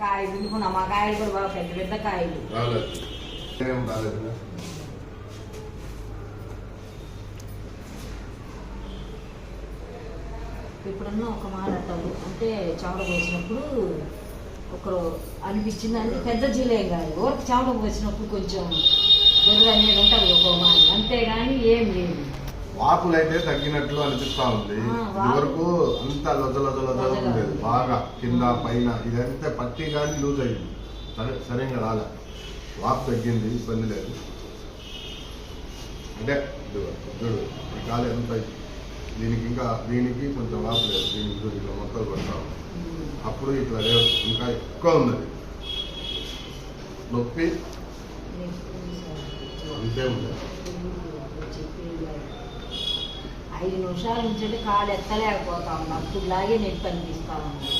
కాయ దున్నుకున్నా మా కాయలు కూడా బాగా పెద్ద పెద్ద కాయలు. ఎప్పుడన్నా ఒక మాట అంటారు. అంటే చెమట పోసినప్పుడు ఒకరు అనిపించింది. అంటే పెద్ద జిలేం కాదు. ఊరికి చెమట పోసినప్పుడు కొంచెం బురద అనేది ఉంటుంది ఒక మాట అయితే తగ్గినట్లు అనిపిస్తా ఉంది. ఇదివరకు అంతా లొజ లొజ లొజ ఉండేది. బాగా కింద పైన ఇదంతా పట్టి కానీ లూజ్ అయ్యింది సరే సరిగ్గా రాలే. వాపు తగ్గింది ఇబ్బంది లేదు. అంటే చూడు ఈ కాలు ఎంత అయింది. దీనికి ఇంకా దీనికి కొంచెం వాపు లేదు. దీనికి చూడు ఇట్లా మొత్తం కొడతాం అప్పుడు ఇట్లా లేదు ఇంకా ఎక్కువ ఉంది అది. నొప్పి అంతే ఉంది. ఐదు నిమిషాల నుంచి కాలు ఎత్తలేకపోతా. ఉన్నా అప్పుడు లాగే నొప్పి అనిపిస్తా ఉంది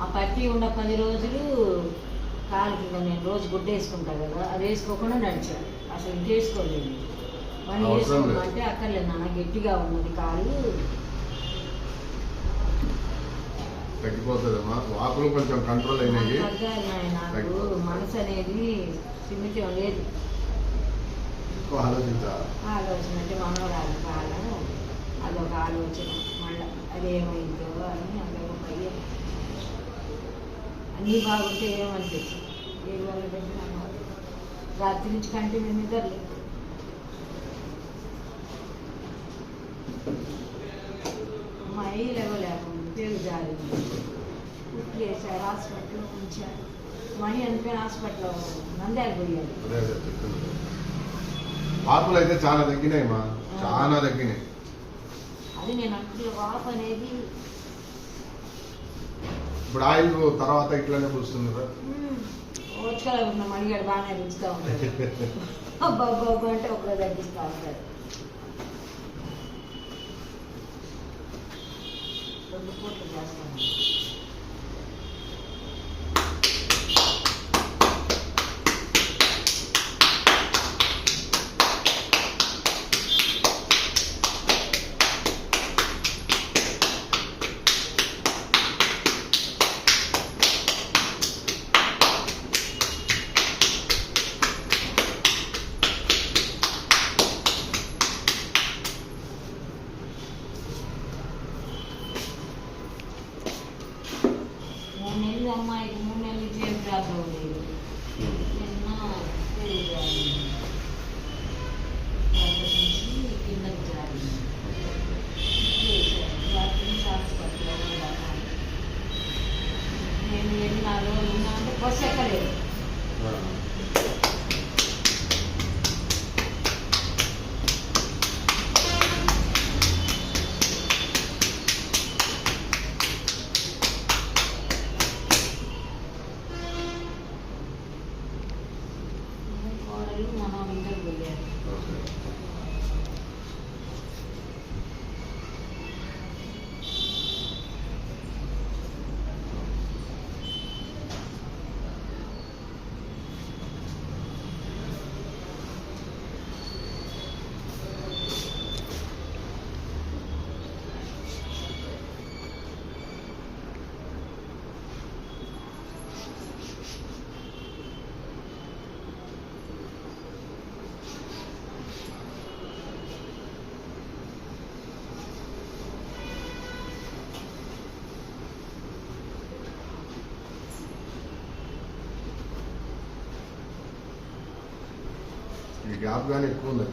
ఆ పట్టి ఉన్న పది రోజులు కాలుకి నేను రోజు గుడ్డ వేసుకుంటా కదా అది వేసుకోకుండా నడిచాను. అసలు ఇంటి వేసుకోలేదు. లేదు. వేసుకోమంటే అక్కర్లేదు నాన్న గట్టిగా ఉన్నది కాలు. తగ్గిపోతుందమ్మా వాపులు కొంచెం కంట్రోల్ అయినాయి. మనసు అనేది సిమితం లేదు. ఎక్కువ ఆలోచించాలి. ఆలోచన అంటే మనవరాలు కాలం అదొక ఆలోచన. మళ్ళీ అదేమైందో అని అదొక భయం. అన్నీ బాగుంటే ఏమనిపించదు ఏ పెట్టినా. రాత్రి నుంచి కంటి మీద నిద్ర లేదు అమ్మాయి లేవలేకుండా పేరు జారింది కుట్లు వేశారు హాస్పిటల్లో ఉంచారు. మణి అనిపోయిన హాస్పిటల్లో నంద్యాల పోయారు. వాపులు అయితే చాలా తగ్గినాయి మా చాలా తగ్గినాయి. అది నేను అంటున్న వాపు అనేది ఇప్పుడు ఆయిల్ తర్వాత ఇట్లానే పూస్తుంది కదా ఓచుకల ఉన్న బాగానే ఉంటాడు. అబ్బా అంటే ఒకరు తగ్గిస్తా ఉంటాడు. రెండు పూట్లు చేస్తాను. చేతి లేదు నిన్న పేరు నుంచి కిందకి జారింది. నేను అంటే బస్సు ఎక్కలేదు మనం ఈ గ్యాప్ కానీ ఎక్కువ ఉంది